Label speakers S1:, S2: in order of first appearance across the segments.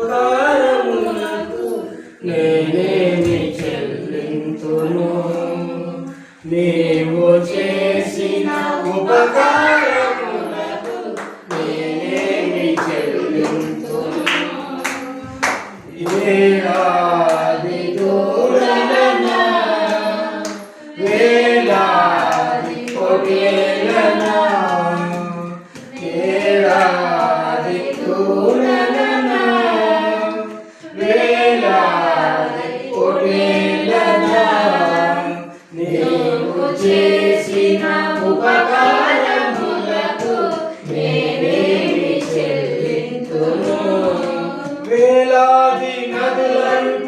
S1: ఉపకారములకు నేనేమి చెల్లింతును. నీవు చేసిన ఉపకారం చేసిన ఉపకారములకు నేనేమి చెల్లింతును వేలాది నదులంత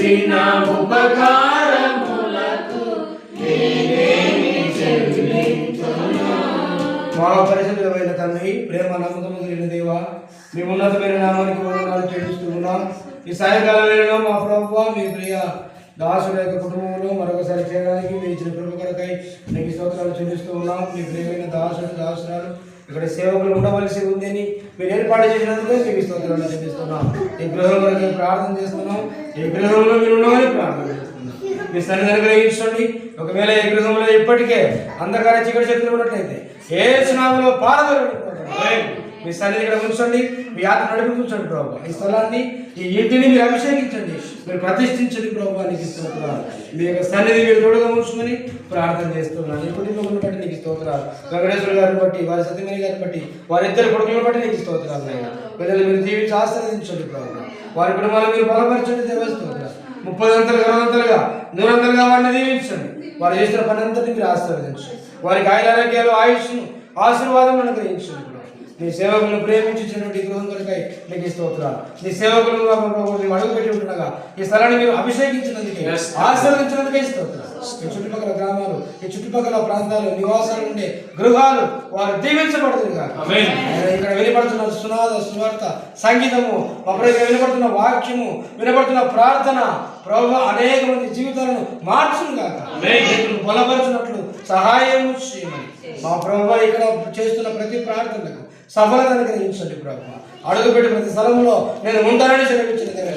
S1: చేసిన ఉపకారములకు నేనేమి మహాపరిశుద్ధమైన తండ్రి ప్రేమ నమ్మకము కలిగిన దేవా మీ ఉన్నతమైన నామానికి వందనాలు చెల్లిస్తూ ఉన్నాం ఈ సాయంకాల వేళలో మా ప్రభు మీ ప్రియ దాసుల యొక్క కుటుంబంలో మరొకసారి చేయడానికి మీ ఇచ్చిన కృప కొరకై మీకు స్తోత్రాలు చెల్లిస్తూ ఉన్నాం. మీ ప్రియమైన దాసుడు దాసురాలు ఇక్కడ సేవకులు ఉండవలసి ఉందని మీరు ఏర్పాటు చేసినందుకు మీకు స్తోత్రాలు చెల్లిస్తున్నాం. ఈ గృహంలో మేము ప్రార్థన చేస్తున్నాం. ఈ గృహంలో మీరు ఉండమని ప్రార్థన చేస్తున్నాం. మీ సన్నిధిని గ్రహించండి. ఒకవేళ ఈ గృహంలో ఇప్పటికే అంధకార చీకటి శక్తులు ఉన్నట్లయితే ఏ సునామలో పారదోలండి మీ సన్నిధి ఇక్కడ ఉంచండి మీ ఆత్మ నడిపించండి ప్రభు. ఈ స్థలాన్ని ఈ ఇంటిని మీరు అభిషేకించండి. మీరు ప్రతిష్ఠించండి ప్రభు నీకు స్తోత్రాలు మీ యొక్క సన్నిధి మీరు తోడుగా ఉంచుకొని ప్రార్థన చేస్తున్నాను ఈ కుటుంబం బట్టి నీకు స్తోత్రాలు. వెంకటేశ్వర గారిని బట్టి వారి సత్యమణి గారిని బట్టి వారి ఇద్దరు కొడుకులను బట్టి నీకు స్తోత్రాలు నాయన. పిల్లలు మీరు జీవించి ఆశీర్వదించండి ప్రభు. వారి కుటుంబాలు మీరు బలపరచండి దేవస్తోత్రాలు ముప్పై వందలు అరవంతలుగా నూరంతలుగా వారిని దీవించండి. వారు చేసిన పని అంతటి మీరు ఆశీర్వదించండి. వారికి ఆయుర ఆరోగ్యాలు ఆయుష్ను ఆశీర్వాదం అనుగ్రహించండి. నీ సేవకులను ప్రేమించినటువంటి గృహం కొరకై నీకు స్తోత్రాలు. నీ సేవకులు మేము అడుగు పెట్టి ఉంటుండగా ఈ స్థలాన్ని మీరు అభిషేకించినందుకే ఆశీర్వదించినందుకే స్తోత్రాలు. ఈ చుట్టుపక్కల గ్రామాలు ఈ చుట్టుపక్కల ప్రాంతాలు నివాసాలు ఉండే గృహాలు వారు దీవించబడుతుంది. ఇక్కడ వినపడుతున్న సునాద సువార్త సంగీతము ఇక్కడ వినపడుతున్న వాక్యము వినపడుతున్న ప్రార్థన ప్రభు అనేక మంది జీవితాలను మార్చును బలపరచునట్లు సహాయం చేయమని. మా ప్రభు ఇక్కడ చేస్తున్న ప్రతి ప్రార్థనకు సఫలతను గ్రహించండి ప్రభు. అడుగుపెట్టి ప్రతి స్థలంలో నేను ఉంటానని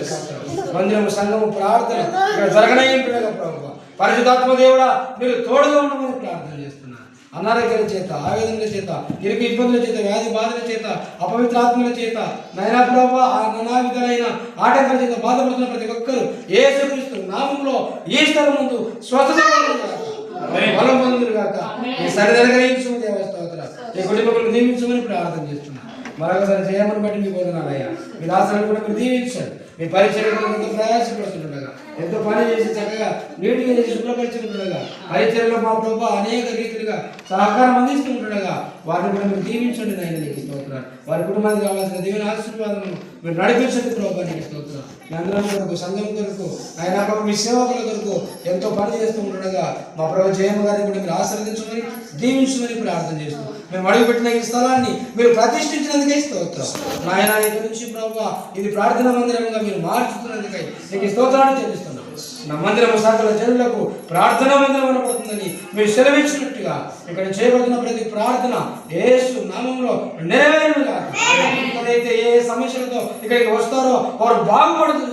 S1: శాస్త్రం. మందిరము సంఘము ప్రార్థన ఇక్కడ జరగనయ్యింటుగా ప్రభు. పరిశుధాత్మ దేవుడా మీరు తోడుగా ఉండమని ప్రార్థన చేస్తున్నాను అనారోగ్యాల చేత ఆవేదనల చేత ఇరుకు ఇబ్బందుల చేత వ్యాధి బాధల చేత అపవిత్రాత్మల చేత నైనా ప్రభు ఆ నానా విధులైన ఆటంకాల చేత బాధపడుతున్న ప్రతి ఒక్కరు ఏసుక్రీస్తు నామంలో ఈ స్థలం ముందు స్వస్థత బలం దేవస్తోత్ర ఈ కుటుంబకులు దీవించమని ప్రార్థన చేస్తున్నాను మరొకసారి చేయమని బట్టి మీ బోధనాలయ్యా మీ దాసాలను కూడా మీరు దీవించండి. మీ పరిచయం ప్రయాసపడుతుండగా. ఎంతో పని చేసి చక్కగా నీటిగా చేసి శుభ్రపరిచుకుంటుండగా. పరిచయంలో మా ప్రభు అనేక రీతిలుగా సహకారం అందిస్తుంటుండగా. వారిని కూడా మీరు దీవించండి నాయన నీకు స్తోత్రాలు. వారి కుటుంబానికి కావాల్సిన దేవుని ఆశీర్వాదము మీరు నడిపించండి ప్రభు నీకు స్తోత్రాలు. అందరం కొరకు సంఘం కొరకు ఆయన ప్రభు మీ సేవకుల కొరకు ఎంతో పని చేస్తూ ఉంటుండగా మా ప్రభు జయమ్మ గారిని కూడా మీరు ఆశీర్వదించమని దీవించమని ప్రార్థన చేస్తూ మేము అడుగుపెట్టిన ఈ స్థలాన్ని మీరు ప్రతిష్ఠించినందుకే స్తోత్రం. నాయన నుంచి ప్రభు ఇది ప్రార్థన మందిరంగా మీరు మార్చుతున్నందుకై నీకు స్తోత్రాన్ని చెల్లిస్తున్నాం. నా మందిరం సకల జనులకు ప్రార్థన మందిరం అనబడుతుందని మీరు సెలవిచ్చినట్టుగా ఇక్కడ చేయబడుతున్న ప్రతి ప్రార్థన యేసు నామంలో నెరవేరుగా ఎవరైతే ఏ సమస్యలతో ఇక్కడికి వస్తారో వారు బాగుపడుతుంది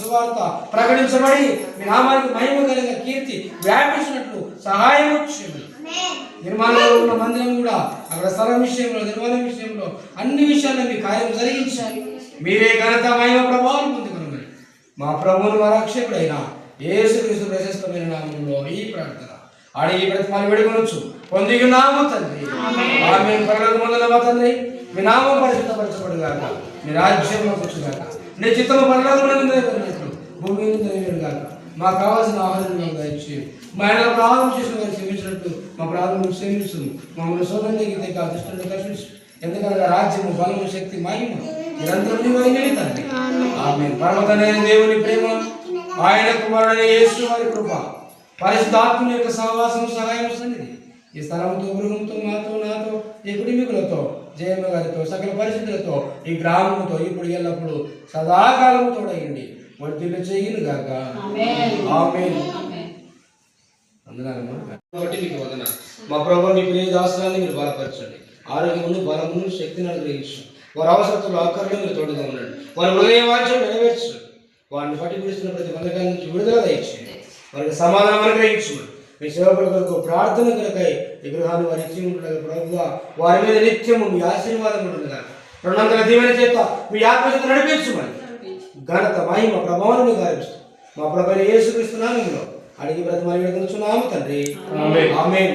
S1: సువార్త ప్రకటించబడి మీ నామానికి మహిమ కలిగిన కీర్తి వ్యాపించినట్లు సహాయం వచ్చింది. నిర్మాణంలో ఉన్న మందిరం కూడా అక్కడ స్థలం విషయంలో నిర్మాణం విషయంలో అన్ని విషయాల్లో మీ కార్యం జరిగించాలి. మీరే ఘనత మహిమ ప్రభావం పొందుకున్నారు మా ప్రభువును వరక్షకుడైన యేసుక్రీస్తు ప్రశస్తమైన నామంలో ఈ ప్రార్థన. అడిగి ప్రతిమాలు వేడుకొనొచ్చు. పొందిగున్నాము తండ్రి. ఆమె పరలోక ముందున మా తండ్రి మీ నామం పరిశుద్ధపరచబడుగాక. మీ రాజ్యంలో కూర్చుగాక నీ చిత్తము నెరవేరినట్లు భూమి మీద నెరవేరుగాక మాకు కావాల్సిన ఆహారం మేము దయచి మా ఆయన ప్రారంభం చేసిన క్షమించినట్టు మా ప్రారంభం క్షమించు మమ్మల్ని శోధన దగ్గర కాదు దుష్టులను కల్పించు ఎందుకనగా రాజ్యము బలము శక్తి మహిమ నిరంతరం నీవైనవి తండ్రి. ఆమె పర్వతనైన దేవుని ప్రేమ ఆయన కుమారుడైన యేసు వారి కృప పరిశుద్ధాత్మ యొక్క సహవాసం సహాయం సన్నిధి. ఈ స్థలంతో గృహంతో మాతో నాతో ఈ కుటుంబీకులతో జయమ్మ గారితో సకల పరిస్థితులతో ఈ గ్రామంతో ఇప్పుడు ఎల్లప్పుడు సదాకాలం తోడయండి. వర్తిల్లు చేయను గాక. కాబట్టి మీకు వదన మా ప్రభు మీ ప్రియ దాసరాన్ని మీరు బలపరచండి. ఆరోగ్యమును బలమును శక్తిని అనుగ్రహించండి. వారి అవసరతలు మీరు తోడుగా ఉండండి. వారి హృదయ వాంఛను నెరవేర్చండి వారిని పట్టి పిలుస్తున్న ప్రతి బంధకాల నుంచి విడుదల దయచేయండి. వారికి సమాధానం అనుగ్రహించండి మీ సేవకుల కొరకు ప్రార్థన ఈ గృహాన్ని వారి ఇచ్చి ఉంటుండగా ప్రభుగా వారి మీద నిత్యము మీ ఆశీర్వాదం ఉంటుండగా రెండొందల దీవెన చేత మీ ఆత్మచేత నడిపించమని ఘనత మహిమ ప్రభావం మీకు ఆరంభిస్తాం మా ప్రభు యేసుక్రీస్తు నామములో అడిగి బ్రతిమాలి వేడుకొనుచున్నాము తండ్రి ఆమేన్.